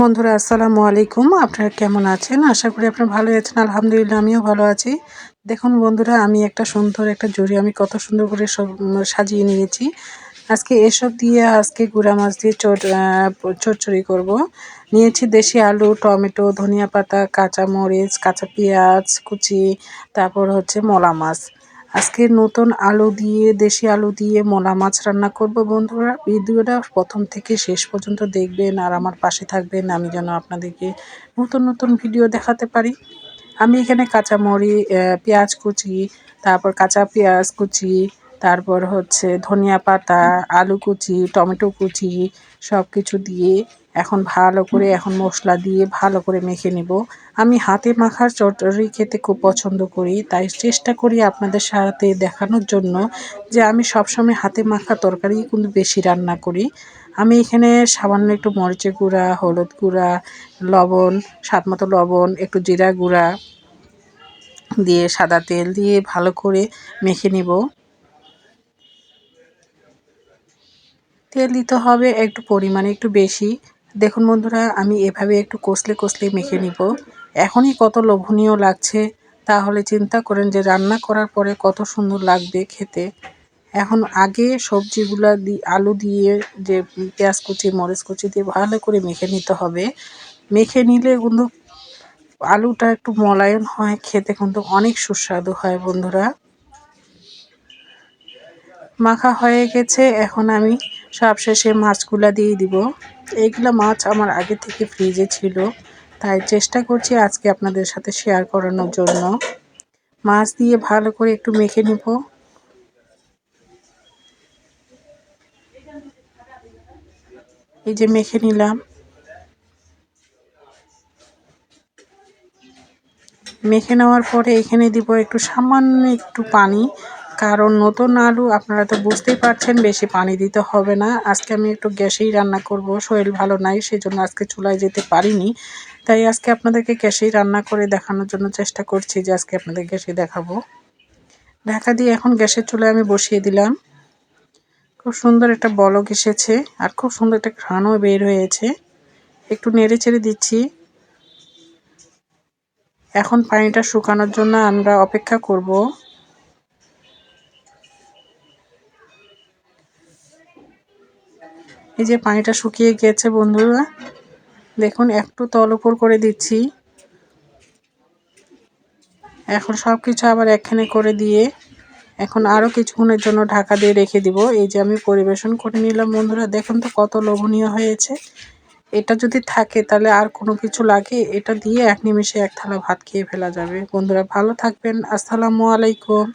বন্ধুরা, আসসালামু আলাইকুম। আপনারা কেমন আছেন? আশা করি আপনারা ভালো আছেন। আলহামদুলিল্লাহ, আমিও ভালো আছি। দেখুন বন্ধুরা, আমি একটা সুন্দর একটা জুড়ি আমি কত সুন্দর করে সব সাজিয়ে নিয়েছি। আজকে এসব দিয়ে, আজকে গুঁড়া মাছ দিয়ে চট চচ্চড়ি করব। নিয়েছি দেশি আলু, টমেটো, ধনিয়া পাতা কাঁচা মরিচ কাঁচা পেঁয়াজ, কুচি, তারপর হচ্ছে মলা মাছ। আজকে নতুন আলু দিয়ে, দেশি আলু দিয়ে, মোলা মাছ রান্না করব বন্ধুরা। ভিডিওটা প্রথম থেকে শেষ পর্যন্ত দেখবেন আর আমার পাশে থাকবেন। আমি যেন আপনাদেরকে নতুন নতুন ভিডিও দেখাতে পারি। আমি এখানে কাঁচামরি পেঁয়াজ কুচি, তারপর কাঁচা পেঁয়াজ কুচি তারপর হচ্ছে ধনিয়া পাতা, আলু কুচি, টমেটো কুচি সব কিছু দিয়ে এখন ভালো করে এখন মশলা দিয়ে ভালো করে মেখে নেব। আমি হাতে মাখার চটরি খেতে খুব পছন্দ করি, তাই চেষ্টা করি আপনাদের সাথে দেখানোর জন্য যে আমি সবসময় হাতে মাখা তরকারি কিন্তু বেশি রান্না করি। আমি এখানে সামান্য একটু মরিচের গুঁড়া, হলুদ গুঁড়া, লবণ স্বাদ মতো লবণ, একটু জিরা গুঁড়া দিয়ে সাদা তেল দিয়ে ভালো করে মেখে নেব। তেল দিতে হবে একটু পরিমাণে, একটু বেশি। দেখুন বন্ধুরা, আমি এভাবে একটু কষলে কষলে মেখে নিব। এখনই কত লোভনীয় লাগছে, তাহলে চিন্তা করেন যে রান্না করার পরে কত সুন্দর লাগবে খেতে। এখন আগে সবজিগুলো দি, আলু দিয়ে যে পেঁয়াজ কুচি, মরিচ কুচি দিয়ে ভালো করে মেখে নিতে হবে। মেখে নিলে কিন্তু আলুটা একটু মলায়ন হয়, খেতে কিন্তু অনেক সুস্বাদু হয় বন্ধুরা। মাখা হয়ে গেছে, এখন আমি সবশেষে মাছগুলা দিয়ে দিব। এইগুলো মাছ আমার আগে থেকে ফ্রিজে ছিল, তাই চেষ্টা করছি আজকে আপনাদের সাথে শেয়ার করানোর জন্য। মাছ দিয়ে ভালো করে একটু মেখে নিব। এই যে মেখে নিলাম। মেখে নেওয়ার পরে এখানে দিব একটু সামান্য একটু পানি কারণ নতুন আলু আপনারা তো বুঝতেই পারছেন, বেশি পানি দিতে হবে না। আজকে আমি একটু গ্যাসেই রান্না করব, শরীর ভালো নাই সেই জন্য আজকে চুলায় যেতে পারিনি। তাই আজকে আপনাদেরকে গ্যাসেই রান্না করে দেখানোর জন্য চেষ্টা করছি যে আজকে আপনাদের গ্যাসে দেখাবো। ঢাকা দিয়ে এখন গ্যাসের চুলায় আমি বসিয়ে দিলাম। খুব সুন্দর একটা বলক এসেছে আর খুব সুন্দর একটা ঘ্রাণও বের হয়েছে। একটু নেড়ে চেড়ে দিচ্ছি। এখন পানিটা শুকানোর জন্য আমরা অপেক্ষা করব। এই যে পানিটা শুকিয়ে গেছে বন্ধুরা, দেখুন একটু তল উপর করে দিচ্ছি। এখন সব কিছু আবার একখানে করে দিয়ে এখন আরও কিছুক্ষণের জন্য ঢাকা দিয়ে রেখে দিব। এই যে আমি পরিবেশন করে নিলাম বন্ধুরা, দেখুন তো কত লোভনীয় হয়েছে। এটা যদি থাকে তাহলে আর কোনো কিছু লাগে, এটা দিয়ে এক নিমেষে এক থালা ভাত খেয়ে ফেলা যাবে। বন্ধুরা ভালো থাকবেন, আসসালামু আলাইকুম।